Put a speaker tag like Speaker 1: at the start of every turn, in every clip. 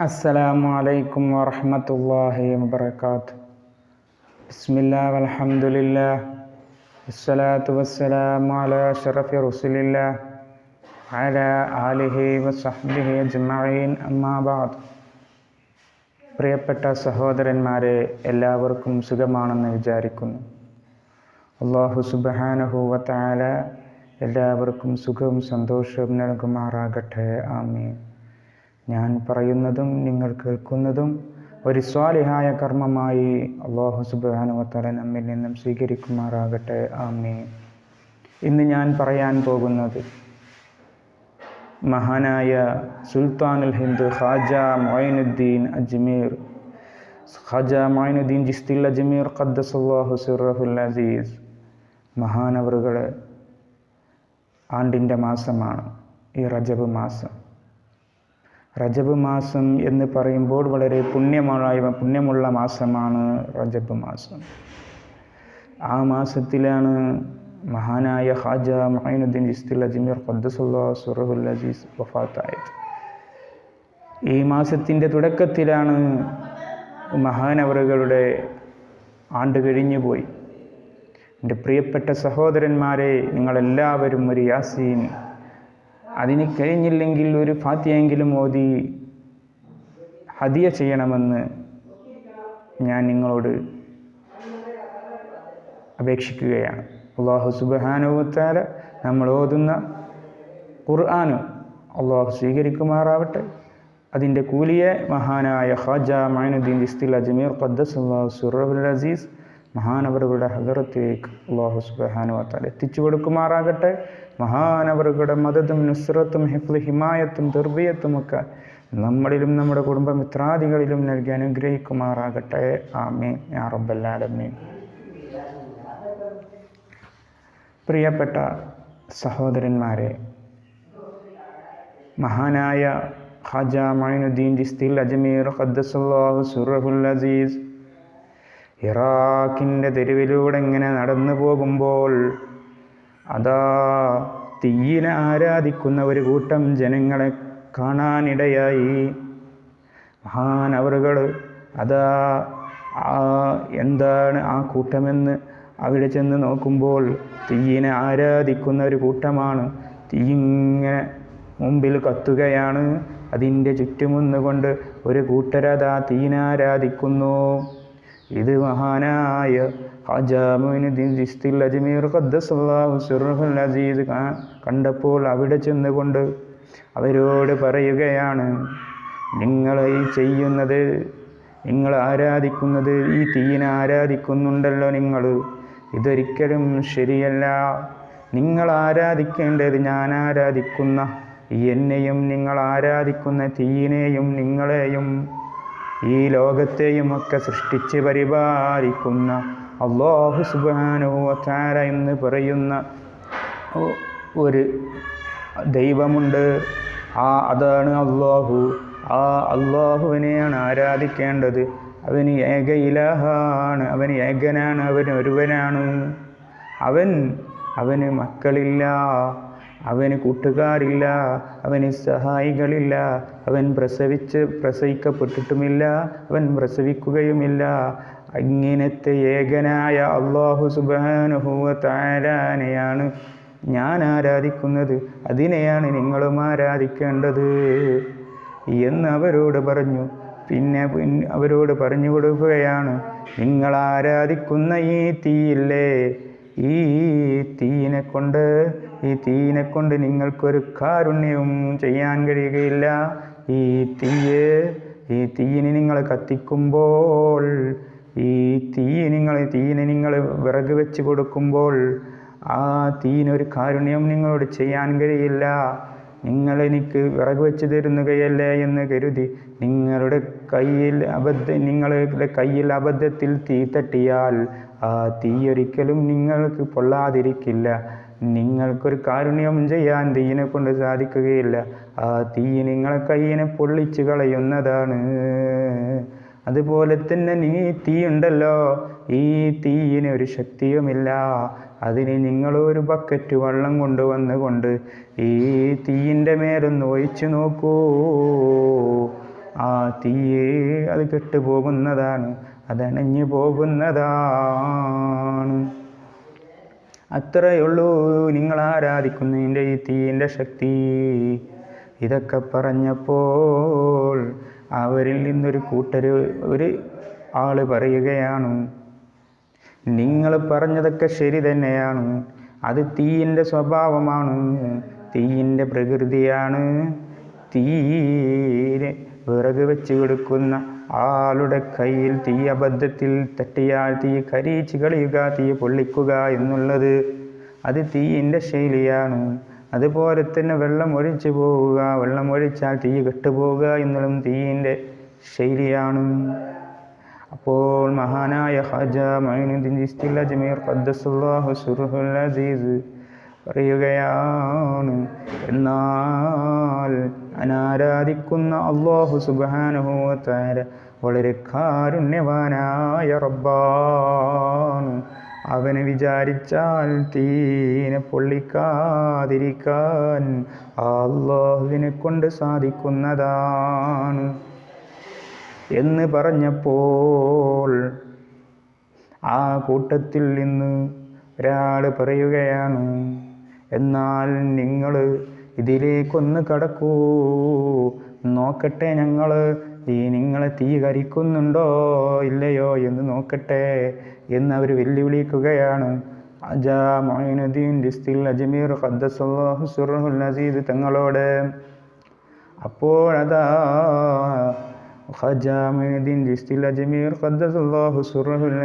Speaker 1: അസ്സലാമു അലൈക്കും വറഹമത്തല്ലാഹി വബർക്കാത്ത് ബിസ്മില്ലാ വലഹമുല്ല വസ്സലാത്തു വസ്സലാമു അല ഷറഫി റസുലില്ല അല ആലിഹി വസഹ്ബിഹി അജ്മഈൻ അമ്മാബാദ് പ്രിയപ്പെട്ട സഹോദരന്മാരെ എല്ലാവർക്കും സുഖമാണെന്ന് വിചാരിക്കുന്നു. അള്ളാഹു സുബഹാനഹുവത്തായ എല്ലാവർക്കും സുഖവും സന്തോഷവും നൽകുമാറാകട്ടെ. ആമീൻ. ഞാൻ പറയുന്നതും നിങ്ങൾ കേൾക്കുന്നതും ഒരു സ്വാലിഹായ കർമ്മമായി അള്ളാഹു സുബാനുവത്തല നമ്മിൽ നിന്നും സ്വീകരിക്കുമാറാകട്ടെ. ആമേ ഇന്ന് ഞാൻ പറയാൻ പോകുന്നത് മഹാനായ സുൽത്താനുൽ ഹിന്ദ് ഖാജ മൊയിനുദ്ദീൻ അജ്മീർ. ഖാജ മൊയിനുദ്ദീൻ ജിസ്തിൽ അജ്മീർ ഖദ്ദസുല്ലാഹു സുറഫുൽ അസീസ്. മഹാനവറുകൾ ആണ്ടിന്റെ മാസമാണ് ഈ റജബ് മാസം. റജബ് മാസം എന്ന് പറയുമ്പോൾ വളരെ പുണ്യമായ പുണ്യമുള്ള മാസമാണ് റജബ് മാസം. ആ മാസത്തിലാണ് മഹാനായ ഹാജ മഹൈനുദ്ദീൻ ജിസ്തുൽ അജ്മീർ ഖദ്ദസുല്ലാ സുറഹുൽ അസീസ് വഫാത്തായത്. ഈ മാസത്തിന്റെ തുടക്കത്തിലാണ് മഹാനവറുകളുടെ ആണ്ട് കഴിഞ്ഞുപോയി എന്റെ പ്രിയപ്പെട്ട സഹോദരന്മാരെ നിങ്ങളെല്ലാവരും ഒരു യാസീൻ അതിന് കഴിഞ്ഞില്ലെങ്കിൽ ഒരു ഫാത്തിയെങ്കിലും ഓതി ഹദിയ ചെയ്യണമെന്ന് ഞാൻ നിങ്ങളോട് അപേക്ഷിക്കുകയാണ്. അള്ളാഹു സുബാനുവത്താല നമ്മൾ ഓതുന്ന ഖുർആാനും അള്ളാഹു സ്വീകരിക്കുമാറാവട്ടെ. അതിന്റെ കൂലിയെ മഹാനായ ഖാജ മൈനുദ്ദീൻ ഇസ്തിൽ അജ്മീർ ഖദ്ദസ് അള്ളാഹു സുറബുൽ അസീസ് മഹാനവറുകളുടെ ഹദറത്തിലേക്ക് അള്ളാഹു സുബാനുവത്താൽ എത്തിച്ചു കൊടുക്കുമാറാകട്ടെ. മഹാനവറുകളുടെ മതത്തും നുസ്രത്തും ഹിഫ്ല് ഹിമായത്തും ദുർബിയത്തും ഒക്കെ നമ്മളിലും നമ്മുടെ കുടുംബ മിത്രാദികളിലും നൽകി അനുഗ്രഹിക്കുമാറാകട്ടെ. ആമീൻ. യാ റബ്ബല്ലാലമീൻ പ്രിയപ്പെട്ട സഹോദരന്മാരെ മഹാനായ ഖാജ മൈനുദ്ദീൻ ജിസ്തിൽ അജ്മീർ ഖദ്ദസുല്ലാഹു സുറഹുൽ അസീസ് ഇറാഖിന്റെ തെരുവിലൂടെ ഇങ്ങനെ നടന്നു പോകുമ്പോൾ അതാ തീയിനെ ആരാധിക്കുന്ന ഒരു കൂട്ടം ജനങ്ങളെ കാണാനിടയായി. മഹാനവറുകൾ അതാ എന്താണ് ആ കൂട്ടമെന്ന് അവിടെ ചെന്ന് നോക്കുമ്പോൾ തീയിനെ ആരാധിക്കുന്ന ഒരു കൂട്ടമാണ്. തീയിങ്ങനെ മുമ്പിൽ കത്തുകയാണ്. അതിന്റെ ചുറ്റുമുന്നുകൊണ്ട് ഒരു കൂട്ടരതാ തീനാരാധിക്കുന്നു ഇത് മഹാനായ അസീസ് കണ്ടപ്പോൾ അവിടെ ചെന്നുകൊണ്ട് അവരോട് പറയുകയാണ് നിങ്ങൾ ഈ ചെയ്യുന്നത് നിങ്ങൾ ആരാധിക്കുന്നത് ഈ തീയിനെ ആരാധിക്കുന്നുണ്ടല്ലോ നിങ്ങൾ. ഇതൊരിക്കലും ശരിയല്ല. നിങ്ങൾ ആരാധിക്കേണ്ടത് ഞാൻ ആരാധിക്കുന്ന എന്നെയും നിങ്ങൾ ആരാധിക്കുന്ന തീയിനെയും നിങ്ങളെയും ഈ ലോകത്തെയും ഒക്കെ സൃഷ്ടിച്ച് പരിപാലിക്കുന്ന അള്ളാഹു സുബാനുവത്താര എന്ന് പറയുന്ന ഒരു ദൈവമുണ്ട്. ആ അതാണ് അള്ളാഹു. ആ അള്ളാഹുവിനെയാണ് ആരാധിക്കേണ്ടത്. അവന് ഏക ഇലഹാണ്. അവൻ ഏകനാണ്. അവൻ ഒരുവനാണ് അവൻ അവന് മക്കളില്ല. അവന് കൂട്ടുകാരില്ല അവന് സഹായികളില്ല അവൻ പ്രസവിച്ച് പ്രസവിക്കപ്പെട്ടിട്ടുമില്ല അവൻ പ്രസവിക്കുകയുമില്ല. ഇങ്ങനത്തെ ഏകനായ അള്ളാഹു സുബാനുഹുവ താരാനെയാണ് ഞാൻ ആരാധിക്കുന്നത്. അതിനെയാണ് നിങ്ങളും ആരാധിക്കേണ്ടത്. എന്ന് അവരോട് പറഞ്ഞു പിന്നെ അവരോട് പറഞ്ഞു കൊടുക്കുകയാണ് നിങ്ങൾ ആരാധിക്കുന്ന ഈ തീയില്ലേ? ഈ തീയിനെ കൊണ്ട് ഈ തീയിനെ കൊണ്ട് നിങ്ങൾക്കൊരു കാരുണ്യവും ചെയ്യാൻ കഴിയുകയില്ല. ഈ തീയെ ഈ തീയിനെ നിങ്ങൾ കത്തിക്കുമ്പോൾ ഈ തീ നിങ്ങൾ തീയിനെ നിങ്ങൾ വിറക് വെച്ച് കൊടുക്കുമ്പോൾ ആ തീയിനൊരു കാരുണ്യം നിങ്ങളോട് ചെയ്യാൻ കഴിയില്ല. നിങ്ങൾ എനിക്ക് വിറക് വെച്ച് തരുന്നുകയല്ലേ എന്ന് കരുതി നിങ്ങളുടെ കയ്യിൽ അബദ്ധ നിങ്ങളുടെ കയ്യിൽ അബദ്ധത്തിൽ തീ തട്ടിയാൽ ആ തീയൊരിക്കലും നിങ്ങൾക്ക് പൊള്ളാതിരിക്കില്ല. നിങ്ങൾക്കൊരു കാരുണ്യം ചെയ്യാൻ തീയിനെ കൊണ്ട് സാധിക്കുകയില്ല. ആ തീ നിങ്ങളെ കയ്യിനെ പൊള്ളിച്ച് കളയുന്നതാണ്. അതുപോലെ തന്നെ നീ തീ ഉണ്ടല്ലോ ഈ തീയിന് ഒരു ശക്തിയുമില്ല. അതിന് നിങ്ങൾ ഒരു ബക്കറ്റ് വെള്ളം കൊണ്ടുവന്നുകൊണ്ട് ഈ തീയിന്റെ മേലൊന്ന് ഒഴിച്ചു നോക്കൂ. ആ തീയെ അത് കെട്ടുപോകുന്നതാണ്. അതണഞ്ഞു പോകുന്നതാണ്. അത്രയുള്ളൂ നിങ്ങൾ ആരാധിക്കുന്നതിന്റെ ഈ തീയിന്റെ ശക്തി. ഇതൊക്കെ പറഞ്ഞപ്പോൾ അവരിൽ നിന്നൊരു കൂട്ടർ ഒരു ആൾ പറയുകയാണ് നിങ്ങൾ പറഞ്ഞതൊക്കെ ശരി തന്നെയാണ്. അത് തീയിന്റെ സ്വഭാവമാണ്. തീയിന്റെ പ്രകൃതിയാണ്. തീരെ വിറക് വെച്ച് കൊടുക്കുന്ന ആളുടെ കയ്യിൽ തീ അബദ്ധത്തിൽ തട്ടിയാൽ തീ കരീച്ചു കളിയുക തീ പൊള്ളിക്കുക എന്നുള്ളത് അത് തീയിന്റെ ശൈലിയാണ്. അതുപോലെ തന്നെ വെള്ളം ഒഴിച്ചു പോവുക വെള്ളം ഒഴിച്ചാൽ തീ കെട്ടുപോവുക എന്നുള്ളതും തീയിന്റെ ശൈലിയാണ്. അപ്പോൾ മഹാനായ ഹജ മൈനുദ്ദീൻ ചിസ്തിൽ അജ്മീർ ഖദ്ദസുല്ലാഹു സുർഹുൽ അസീസ് പറയുകയാണ്. എന്നാൽ അനാരാധിക്കുന്ന അള്ളാഹു സുബാനുഭവത്താര വളരെ കാരുണ്യവാനായ റബ്ബാണ്. അവന് വിചാരിച്ചാൽ തീനെ പൊള്ളിക്കാതിരിക്കാൻ അള്ളാഹുവിനെ കൊണ്ട് സാധിക്കുന്നതാണ്. എന്ന് പറഞ്ഞപ്പോൾ ആ കൂട്ടത്തിൽ നിന്ന് ഒരാൾ പറയുകയാണ് എന്നാൽ നിങ്ങൾ ഇതിലേക്കൊന്ന് കടക്കൂ. നോക്കട്ടെ ഞങ്ങൾ ഈ നിങ്ങളെ തീ കരിക്കുന്നുണ്ടോ ഇല്ലയോ എന്ന് നോക്കട്ടെ എന്ന് അവർ വെല്ലുവിളിക്കുകയാണ്. അജാ മൊയിനുദ്ദീൻ ഡിസ്തിൽ അജ്മീർ ഖദ്ദസല്ലാഹു അസീദ് തങ്ങളോട്. അപ്പോഴതാ ഖജാമുദ്ദീൻ ജിസ്തിൽ അജ്മീർ ഖദ്ദസല്ലാഹു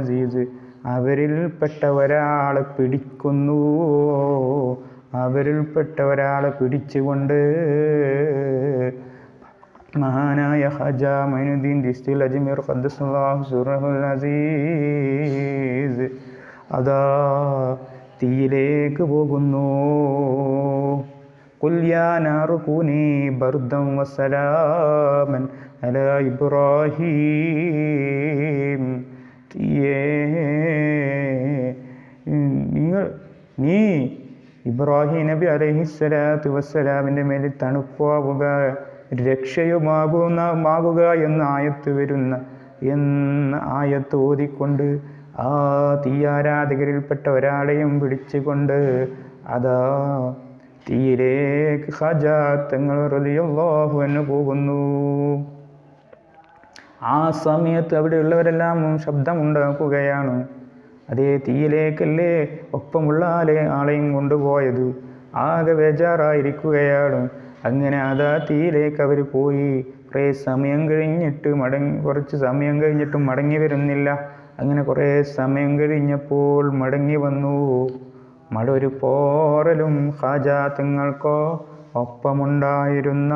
Speaker 1: അസീസ് അവരിൽപ്പെട്ട ഒരാളെ പിടിക്കുന്നു. അവരിൽപ്പെട്ട ഒരാളെ പിടിച്ചുകൊണ്ട് മഹാനായ ഹജാ മൈനുദ്ദീൻ ദിസ്തിൽ അജ്മീർ അസീസ് അതാ തീയിലേക്ക് പോകുന്നു. കുല്യാനാറുകൂനി ബർദം വസലാമൻ അല ഇബ്രാഹീം. തീയേ നിങ്ങൾ നീ ഇബ്രാഹിം നബി അലഹിസ്സലാത്തു വസ്സലാമിന്റെ മേൽ തണുപ്പാവുക രക്ഷയുമാകുന്ന മാകുക എന്ന ആയത്ത് വരുന്ന എന്ന ആയത്ത് ഓതിക്കൊണ്ട് ആ തീയാരാധകരിൽപ്പെട്ട ഒരാളെയും പിടിച്ചുകൊണ്ട് അതാ തീയിലേക്ക് ഹജാത്തങ്ങൾ റളിയല്ലാഹു അൻഹു പോകുന്നു. ആ സമയത്ത് അവിടെയുള്ളവരെല്ലാം ശബ്ദമുണ്ടാക്കുകയാണ്. അതേ തീയിലേക്കല്ലേ ഒപ്പമുള്ള ആളെ ആളെയും കൊണ്ടുപോയത്. ആകെ ബേജാറായിരിക്കുകയാണ്. അങ്ങനെ അതാ തീയിലേക്ക് അവർ പോയി. കുറേ സമയം കഴിഞ്ഞിട്ട് മടങ്ങി കുറച്ച് സമയം കഴിഞ്ഞിട്ടും മടങ്ങി വരുന്നില്ല. അങ്ങനെ കുറേ സമയം കഴിഞ്ഞപ്പോൾ മടങ്ങി വന്നു. മടൊരു പോറലും ഹാജാത്തങ്ങൾക്കോ ഒപ്പമുണ്ടായിരുന്ന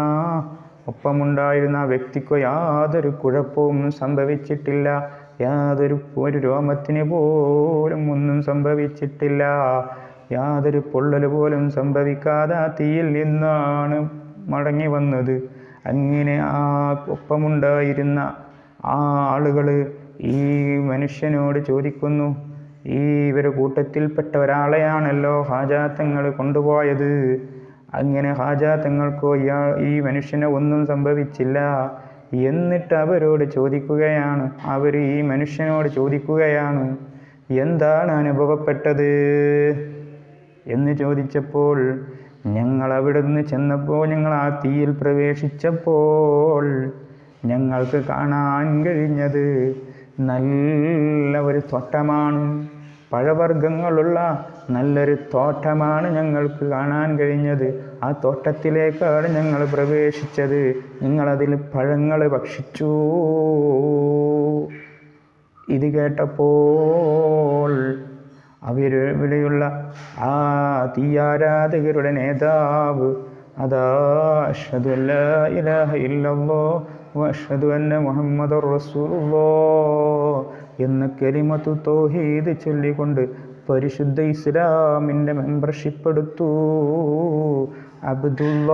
Speaker 1: ഒപ്പമുണ്ടായിരുന്ന വ്യക്തിക്കോ യാതൊരു കുഴപ്പവും സംഭവിച്ചിട്ടില്ല. യാതൊരു ഒരു രോമത്തിന് പോലും ഒന്നും സംഭവിച്ചിട്ടില്ല. യാതൊരു പൊള്ളൽ പോലും സംഭവിക്കാതെ തീയിൽ നിന്നാണ് മടങ്ങി വന്നത്. അങ്ങനെ ആ ഒപ്പമുണ്ടായിരുന്ന ആ ആളുകൾ ഈ മനുഷ്യനോട് ചോദിക്കുന്നു ഈ ഇവർ കൂട്ടത്തിൽപ്പെട്ട ഒരാളെയാണല്ലോ ഹാജാത്തങ്ങൾ കൊണ്ടുപോയത്? അങ്ങനെ ഹാജാത്തങ്ങൾക്കോ ഇയാൾ ഈ മനുഷ്യനെ ഒന്നും സംഭവിച്ചില്ല. എന്നിട്ട് അവരോട് ചോദിക്കുകയാണ്. അവർ ഈ മനുഷ്യനോട് ചോദിക്കുകയാണ്. എന്താണ് അനുഭവപ്പെട്ടത്? എന്ന് ചോദിച്ചപ്പോൾ ഞങ്ങൾ അവിടുന്ന് ചെന്നപ്പോൾ ഞങ്ങൾ ആ തീയിൽ പ്രവേശിച്ചപ്പോൾ ഞങ്ങൾക്ക് കാണാൻ കഴിഞ്ഞത് നല്ല ഒരു തോട്ടമാണ്. പഴവർഗങ്ങളുള്ള നല്ലൊരു തോട്ടമാണ് ഞങ്ങൾക്ക് കാണാൻ കഴിഞ്ഞത്. ആ തോട്ടത്തിലേക്കാണ് ഞങ്ങൾ പ്രവേശിച്ചത്. ഞങ്ങളതിൽ പഴങ്ങൾ ഭക്ഷിച്ചു. ഇത് കേട്ടപ്പോൾ അവർ ഇവിടെയുള്ള ആ തീയാരാധകരുടെ നേതാവ് അതാ അഷ്ഹദു അല്ലാ അന്ന മുഹമ്മദ് റസൂലോ എന്ന കലിമത്തു തൗഹീദ് ചൊല്ലിക്കൊണ്ട് പരിശുദ്ധ ഇസ്ലാമിന്റെ മെമ്പർഷിപ്പ് എടുത്തു അബ്ദുള്ള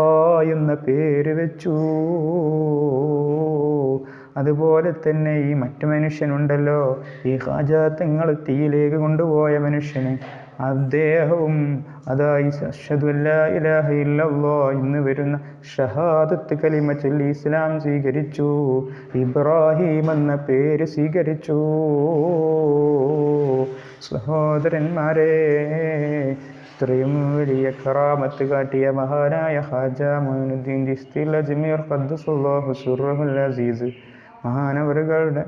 Speaker 1: എന്ന പേര് വെച്ചു. അതുപോലെ തന്നെ ഈ മറ്റു മനുഷ്യനുണ്ടല്ലോ. ഈ ഹാജാത്തങ്ങൾ തീയിലേക്ക് കൊണ്ടുപോയ മനുഷ്യന്. അദ്ദേഹവും അതായി ഇലാഹ വരുന്ന ഷഹാദത്ത് കലിമ ചൊല്ലി ഇസ്ലാം സ്വീകരിച്ചു. ഇബ്രാഹിം എന്ന പേര് സ്വീകരിച്ചു. സഹോദരന്മാരെ ഇത്രയും വലിയ കറാമത്ത് കാട്ടിയ മഹാനായ ഹാജ മൊയിനുദ്ദീൻ ദിസ്തി അജ്മീർ ഖദ്ദസുല്ലാഹു സുറഹുൽ അസീസ്. മഹാനവറുകളുടെ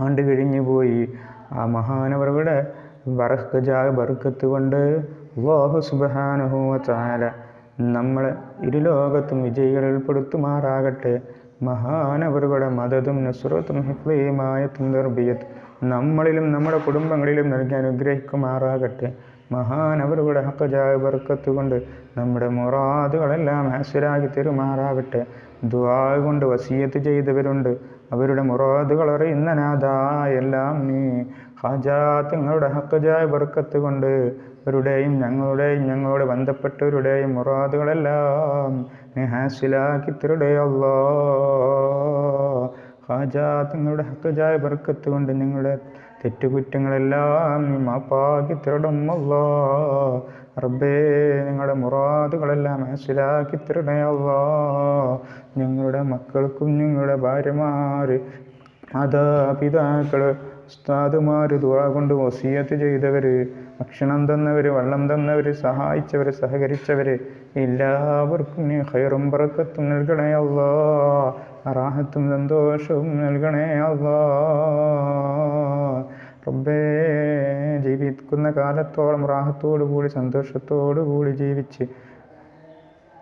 Speaker 1: ആണ്ട് കഴിഞ്ഞു പോയി. ആ മഹാനവറുകളുടെ ബറക്കജാ ബർക്കത്ത് കൊണ്ട് അല്ലാഹു സുബ്ഹാനഹു വതആല നമ്മളെ ഇരുലോകത്തും വിജയികളിൽ പെടുത്തുമാറാകട്ടെ മഹാനവറുകളുടെ മദദും നസ്രത്തും ഹിഫ്ലയുമായ ദർബിയത്ത് നമ്മളിലും നമ്മുടെ കുടുംബങ്ങളിലും നൽകി അനുഗ്രഹിക്കുമാറാകട്ടെ. മഹാനവറുകളുടെ ഹക്കജായ ബർക്കത്ത് കൊണ്ട് നമ്മുടെ മുറാദുകളെല്ലാം ഹാസിലാക്കി തെരുമാറാവട്ടെ ദുആ കൊണ്ട് വസീയത്ത് ചെയ്തവരുണ്ട്. അവരുടെ മുറാദുകൾ അറിയുന്ന എല്ലാം നീ. ഹാജാത്തങ്ങളുടെ ഹക്കജായ ബർക്കത്ത് കൊണ്ട് അവരുടെയും ഞങ്ങളുടെയും ഞങ്ങളോട് ബന്ധപ്പെട്ടവരുടെയും മുറാദുകളെല്ലാം നീ ഹാസിലാക്കി തരുടെ അല്ലാ ഹാജാത്തങ്ങളുടെ ഹക്കജായ ബർക്കത്ത് കൊണ്ട് ഞങ്ങളുടെ തെറ്റുകുറ്റങ്ങളെല്ലാം നീ മാപ്പാക്കി തരണമല്ല. റബ്ബേ നിങ്ങളുടെ മുറാദുകളെല്ലാം മനസ്സിലാക്കി തരണേ അല്ലാ ഞങ്ങളുടെ മക്കൾക്കും ഞങ്ങളുടെ ഭാര്യമാർ മാതാപിതാക്കൾ ഉസ്താദുമാർ ദുആ കൊണ്ട് വസീയത്ത് ചെയ്തവർ ഭക്ഷണം തന്നവർ വെള്ളം തന്നവർ സഹായിച്ചവർ സഹകരിച്ചവർ എല്ലാവർക്കും നീ ഹൈറും പറക്കത്തും നൽകണയല്ലോ. റാഹത്തും സന്തോഷവും നൽകണേ അവബേ ജീവിക്കുന്ന കാലത്തോളം റാഹത്തോടു കൂടി സന്തോഷത്തോടു കൂടി ജീവിച്ച്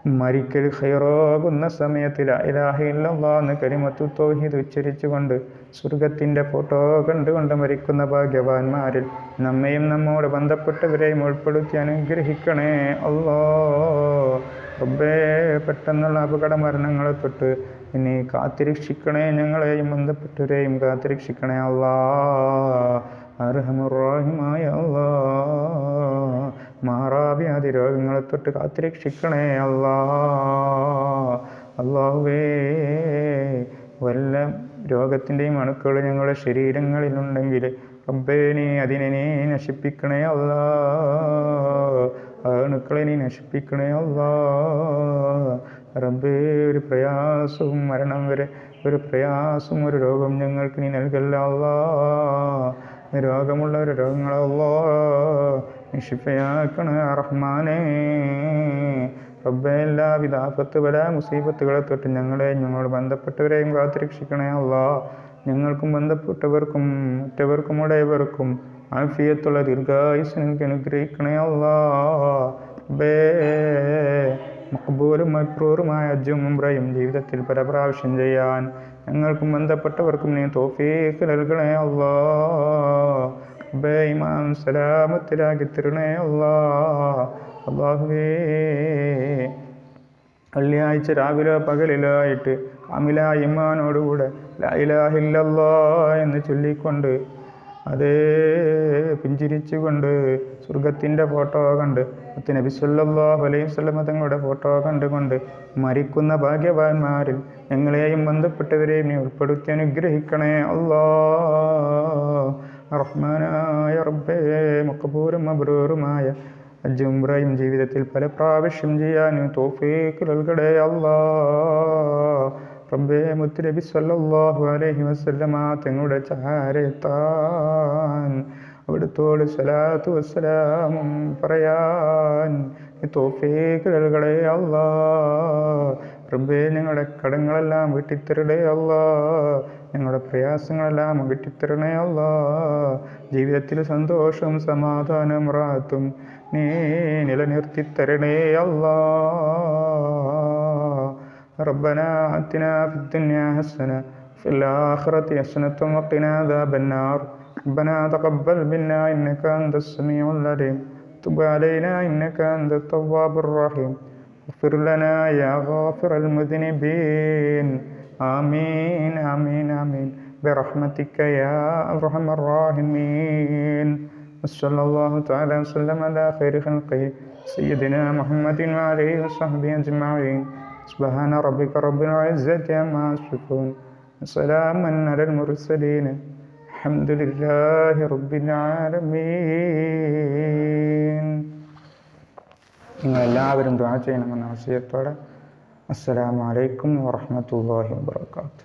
Speaker 1: മരിക്കൽ ഹൈറാകുന്ന സമയത്തിൽ ഇലാഹില്ലെന്ന് കരിമത്തു തോഹിത് ഉച്ചരിച്ചുകൊണ്ട് സ്വർഗത്തിന്റെ ഫോട്ടോ കണ്ടുകൊണ്ട് മരിക്കുന്ന ഭാഗ്യവാന്മാരിൽ നമ്മയും നമ്മോട് ബന്ധപ്പെട്ടവരെയും ഉൾപ്പെടുത്തി അനുഗ്രഹിക്കണേ അല്ലോ റബ്ബേ പെട്ടെന്നുള്ള അപകട മരണങ്ങളെ തൊട്ട് ഇനി കാത്തിരക്ഷിക്കണേ ഞങ്ങളെയും ബന്ധപ്പെട്ടവരെയും കാത്തിരക്ഷിക്കണേ അള്ളാ അർഹമുറാഹിമായ അല്ലാ. മാറാവ്യാധി രോഗങ്ങളെ തൊട്ട് കാത്തിരക്ഷിക്കണേ അള്ളാ അള്ളാഹുവേ വല്ല രോഗത്തിന്റെയും അണുക്കൾ ഞങ്ങളുടെ ശരീരങ്ങളിലുണ്ടെങ്കിൽ റബ്ബേ നീ അതിനെ നശിപ്പിക്കണേ ആ അണുക്കളെ നീ നശിപ്പിക്കണേ അല്ലാ റബ്ബേ ഒരു പ്രയാസവും മരണം വരെ ഒരു പ്രയാസവും ഒരു രോഗം ഞങ്ങൾക്ക് നീ നൽകല്ല അല്ലാ രോഗമുള്ള ഒരു രോഗങ്ങളല്ലോ നിഷിഫയാക്കണ റഹ്മാനേ. റബ്ബെ എല്ലാവിധ ആപത്ത് വല മുസീബത്തുകളെ തൊട്ട് ഞങ്ങളെ ഞങ്ങളോട് ബന്ധപ്പെട്ടവരെയും കാത്തിരക്ഷിക്കണേ അല്ലാ ഞങ്ങൾക്കും ബന്ധപ്പെട്ടവർക്കും മറ്റവർക്കും ഉടയവർക്കും ആഫിയത്തുള്ള ദീർഘായുസ് എനിക്ക് അനുഗ്രഹിക്കണേ അല്ലാ. റബ്ബേ മക്ബൂലും മക്രൂറുമായ അജ്ജും ഉംറയും ജീവിതത്തിൽ പല പ്രാവശ്യം ചെയ്യാൻ ഞങ്ങൾക്കും ബന്ധപ്പെട്ടവർക്കും നീ തോഫീക്ക് നൽകണേ അല്ലാ. ബേമാൻ സലാമത്തിലാക്കി തരണേ അല്ലാ. അള്ളാഹുവേ വെള്ളിയാഴ്ച രാവിലെ പകലിലോ ആയിട്ട് അമില ഇമാനോടുകൂടെ എന്ന് ചൊല്ലിക്കൊണ്ട് അതേ പിഞ്ചിരിച്ചുകൊണ്ട് സ്വർഗത്തിന്റെ ഫോട്ടോ കണ്ട്. മുത്ത് നബി സല്ലല്ലാഹു അലൈഹി വസല്ലമ തങ്ങളുടെ ഫോട്ടോ കണ്ടുകൊണ്ട് മരിക്കുന്ന ഭാഗ്യവാന്മാരിൽ ഞങ്ങളെയും ബന്ധപ്പെട്ടവരെയും നീ ഉൾപ്പെടുത്തി അനുഗ്രഹിക്കണേ. അല്ലാ റഹ്മാനായ റബ്ബേ മക്കബൂരും മബ്രൂറുമായ ജുംറയും ജീവിതത്തിൽ പല പ്രാവശ്യം ചെയ്യാൻ തോഫീക്ക് നൽകടേ അല്ലാ റബ്ബേ മുത്തുരബി സല്ലല്ലാഹു അലൈഹി വസല്ലമ തങ്ങളുടെ ചാരത്താൻ അവിടുത്തോട് സലാത്തു വസ്സലാമും പറയാൻ തോഫീക്ക് നൽകടേ അല്ലാ റബ്ബേ ഞങ്ങളുടെ കടങ്ങളെല്ലാം വീട്ടിത്തരടേ അല്ല ഞങ്ങളുടെ പ്രയാസങ്ങളെല്ലാം വീട്ടിത്തരണേ അല്ല ജീവിതത്തിൽ സന്തോഷം സമാധാനം റാത്തും നീ നിലനിർത്തിത്തരണേ അല്ലാ ربنا آتنا في الدنيا حسنة في الآخرة حسنة وقنا عذاب النار. ربنا تقبل منا إنك أنت السميع العليم. تب علينا إنك أنت التواب الرحيم. اغفر لنا يا غافر المذنبين. آمين آمين آمين. برحمتك يا أرحم الراحمين. وصلى الله تعالى وسلم على خير خلقه سيدنا محمد وعليه وصحبه أجمعين. سبحان ربك رب العزة عما يصفون وسلام على المرسلين അൽഹംദുലില്ലാഹി റബ്ബിൽ ആലമീൻ നിങ്ങളെല്ലാവരും ദ്വാ ചെയ്യണമെന്ന ആശയത്തോടെ അസ്സലാമു അലൈക്കും വറഹ്മത്തുള്ളാഹി വബറകാതുഹു